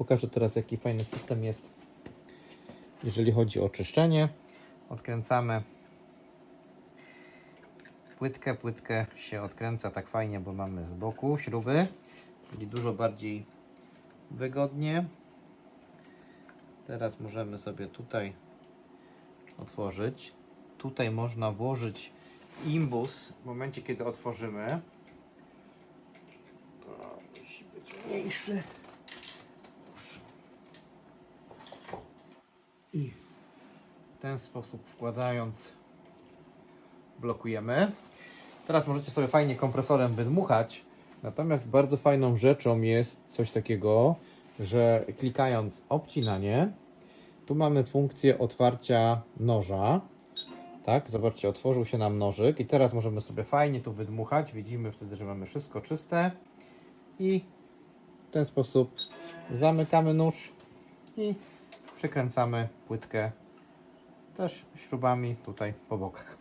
Pokażę teraz jaki fajny system jest, jeżeli chodzi o czyszczenie. Odkręcamy płytkę. Płytkę się odkręca tak fajnie, bo mamy z boku śruby, czyli dużo bardziej wygodnie. Teraz możemy sobie tutaj otworzyć. Tutaj można włożyć imbus w momencie, kiedy otworzymy. O, musi być mniejszy. I w ten sposób wkładając blokujemy. Teraz możecie sobie fajnie kompresorem wydmuchać. Natomiast bardzo fajną rzeczą jest coś takiego, że klikając obcinanie, tu mamy funkcję otwarcia noża. Tak, zobaczcie, otworzył się nam nożyk i teraz możemy sobie fajnie tu wydmuchać. Widzimy wtedy, że mamy wszystko czyste i w ten sposób zamykamy nóż i przekręcamy płytkę też śrubami tutaj po bokach.